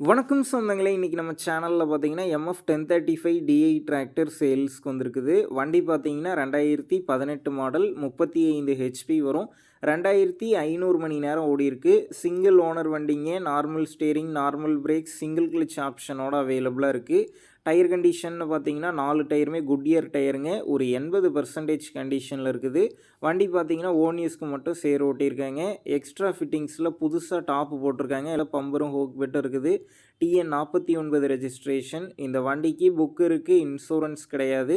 வணக்கம் சொந்தங்களே இன்றைக்கி நம்ம சேனலில் பார்த்தீங்கன்னா MF ten thirty five DI tractor சேல்ஸ்க்கு வந்திருக்குது. வண்டி பார்த்தீங்கன்னா ரெண்டாயிரத்தி பதினெட்டு மாடல் முப்பத்தி ஐந்து ஹெச்பி வரும். ரெண்டாயிரத்தி ஐநூறு மணி நேரம் ஓடிருக்கு சிங்கிள் ஓனர் வண்டிங்க normal steering normal brake single clutch ஆப்ஷனோட அவைலபிளாக இருக்குது டயர் கண்டிஷன்னு பார்த்தீங்கன்னா நாலு டயருமே குட் இயர் டயருங்க. ஒரு எண்பது பர்சன்டேஜ் கண்டிஷனில் இருக்குது. வண்டி பார்த்தீங்கன்னா ஓன் யூஸ்க்கு மட்டும் சேர் ஓட்டியிருக்காங்க. எக்ஸ்ட்ரா ஃபிட்டிங்ஸில் புதுசாக டாப்பு போட்டிருக்காங்க. இல்லை பம்பரும் ஹோக் பெட்டும் இருக்குது. டிஎன் நாற்பத்தி ஒன்பது ரெஜிஸ்ட்ரேஷன் இந்த வண்டிக்கு புக் இருக்குது இன்சூரன்ஸ் கிடையாது.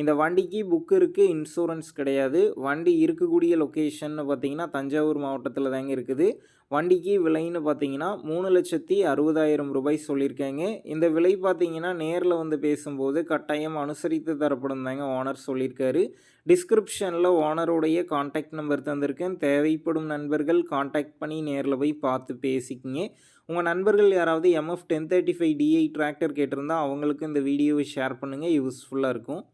இந்த வண்டிக்கு புக் இருக்குது இன்சூரன்ஸ் கிடையாது. வண்டி இருக்கக்கூடிய லொக்கேஷன் பார்த்தீங்கன்னா தஞ்சாவூர் மாவட்டத்தில் தாங்க இருக்குது. வண்டிக்கு விலைன்னு பார்த்தீங்கன்னா மூணு லட்சத்தி அறுபதாயிரம் ரூபாய் சொல்லியிருக்காங்க. இந்த விலை பார்த்தீங்கன்னா நேரில் வந்து பேசும்போது கட்டாயம் அனுசரித்து தரப்படும் தாங்க ஓனர் சொல்லியிருக்காரு. டிஸ்கிரிப்ஷனில் ஓனருடைய காண்டாக்ட் நம்பர் தந்திருக்கேன். தேவைப்படும் நண்பர்கள் காண்டாக்ட் பண்ணி நேரில் போய் பார்த்து பேசிக்கிங்க. உங்கள் நண்பர்கள் யாராவது MF ten thirty five DI tractor கேட்டிருந்தால் அவங்களுக்கு இந்த வீடியோவை ஷேர் பண்ணுங்கள் யூஸ்ஃபுல்லாக இருக்கும்.